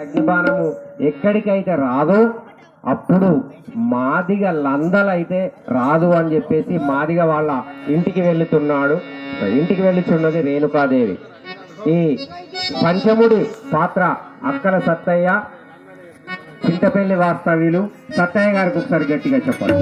అగ్నిబాణము ఎక్కడికైతే రాదో అప్పుడు మాదిగ లందలైతే రాదు అని చెప్పేసి మాదిగ వాళ్ళ ఇంటికి వెళుతున్నాడు ఇంటికి వెళ్ళుచున్నది రేణుకాదేవి. ఈ పంచముడి పాత్ర అక్కల సత్తయ్య చింతపల్లి వాస్తవ్యులు సత్తయ్య గారికి ఒకసారి గట్టిగా చెప్పాలి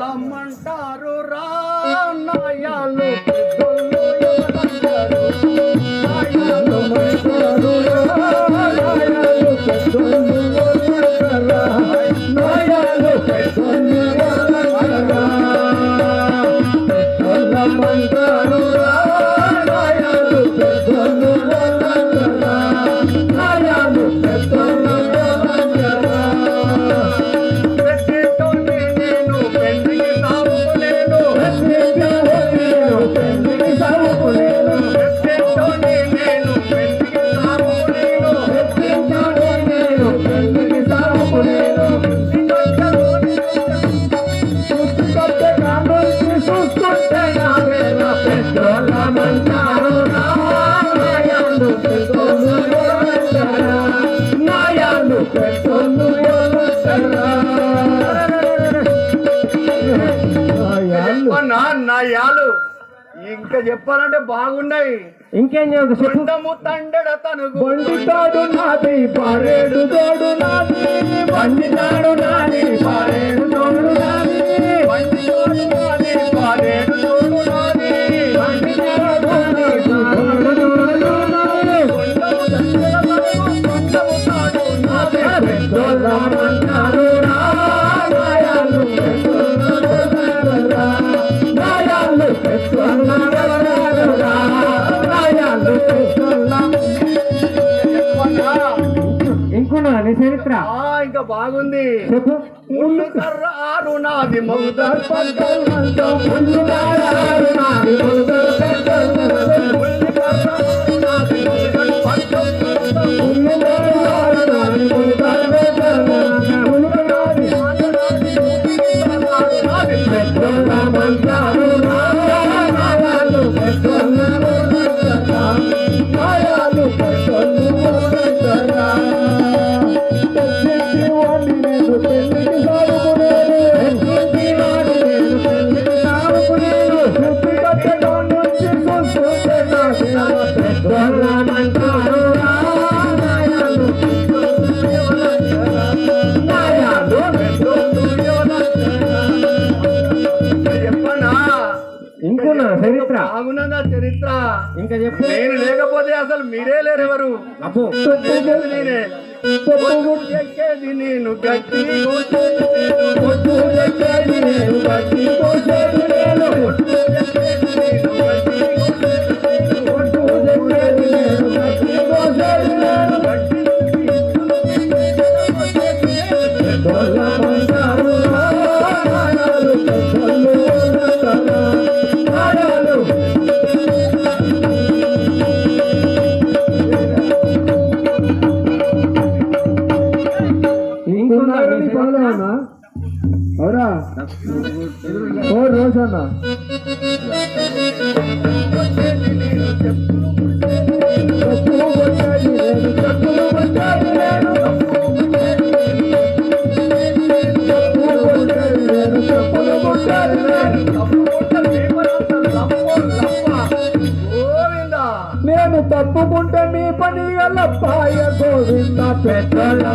రమ్మమంటారు రా నాయాలు. నా నా యాలు ఇంకా చెప్పాలంటే బాగున్నాయి. ఇంకేం చెప్పము తండడ తను బండి తాడు నాది పరేడు తోడు నాది. బండి తాడు చెప్పిన ఇంకా బాగుంది. ముళ్ళు కర్ర ఆరు నాది మొదలు చరిత్ర చరిత్ర. ఇంకా చెప్పు. నేను లేకపోతే అసలు మీరే లేరెవరు నేనే. నేను. గట్టి और रोज़ाना నేను తప్పుకుంటే మీ పని గోవింద పెట్టారు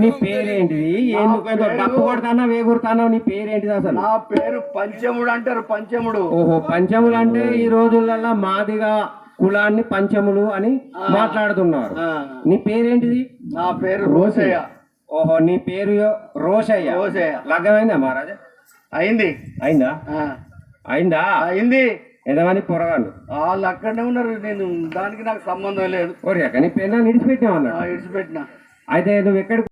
నీ పేరేంటిది? ఎందుకేదో డప్పు కొడతానా వేగురుతానా నీ పేరేంటిది అసలు? నా పేరు పంచముడు అంటారు పంచముడు. ఓహో పంచముడు అంటే ఈ రోజులలో మాదిగా కులాన్ని పంచములు అని మాట్లాడుతున్నారు. నీ పేరేంటిది? నా పేరు రోసయ్య ఓహో నీ పేరు రోషయ్య రోషయ్య లగ్గమైందా మహారాజా? అయింది. అయిందా? అయిందా? అయింది. ఎంతమంది పొరగాళ్ళు? వాళ్ళు అక్కడనే ఉన్నారు. నేను దానికి నాకు సంబంధం లేదు. ఓరే కానీ పెళ్ళాన్ని ఇడిచిపెట్టినా అన్నాడు ఇడిచిపెట్టినా. అయితే నువ్వు ఎక్కడ